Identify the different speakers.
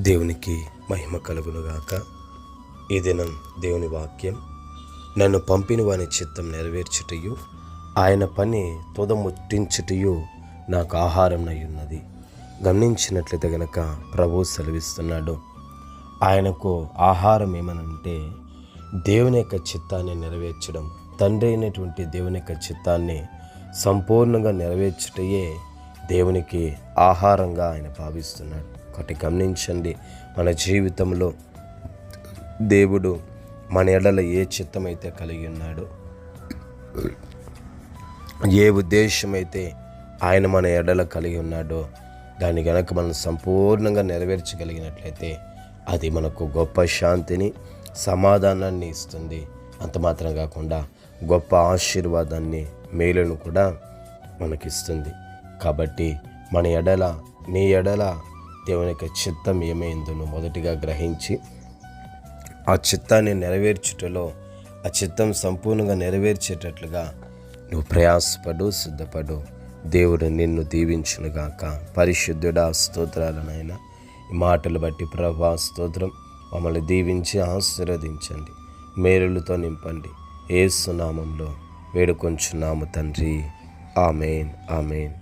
Speaker 1: దేవునికి మహిమ కలుగునుగాక. ఈ దినం దేవుని వాక్యం నన్ను పంపిన వాని చిత్తం నెరవేర్చుటయు ఆయన పని తుదముట్టించుటయు నాకు ఆహారం ఉన్నది గమనించినట్లయితే గనక ప్రభు సెలవిస్తున్నాడు ఆయనకు ఆహారం ఏమనంటే దేవుని యొక్క చిత్తాన్ని నెరవేర్చడం. తండ్రి అయినటువంటి దేవుని యొక్క చిత్తాన్ని సంపూర్ణంగా నెరవేర్చుటయే దేవునికి ఆహారంగా ఆయన భావిస్తున్నాడు. ఒకటి గమనించండి. మన జీవితంలో దేవుడు మన ఎడల ఏ చిత్తమైతే కలిగి ఉన్నాడో ఏ ఉద్దేశమైతే ఆయన మన ఎడల కలిగి ఉన్నాడో దాన్ని గనక మనం సంపూర్ణంగా నెరవేర్చగలిగినట్లయితే అది మనకు గొప్ప శాంతిని సమాధానాన్ని ఇస్తుంది. అంత మాత్రం కాకుండా గొప్ప ఆశీర్వాదాన్ని మేలును కూడా మనకిస్తుంది. కాబట్టి మన ఎడల నీ ఎడల దేవుని యొక్క చిత్తం ఏమైందో మొదటిగా గ్రహించి ఆ చిత్తాన్ని నెరవేర్చుటలో ఆ చిత్తం సంపూర్ణంగా నెరవేర్చేటట్లుగా నువ్వు ప్రయాసపడు సిద్ధపడు. దేవుడు నిన్ను దీవించునుగాక. పరిశుద్ధుడా స్తోత్రాలనైనా ఈ మాటలు బట్టి ప్రభా స్తోత్రం మమ్మల్ని దీవించి ఆశీర్వదించండి. మేలులతో నింపండి. ఏసునామంలో వేడుకొంచున్నాము తండ్రి. ఆమెన్. ఆమెన్.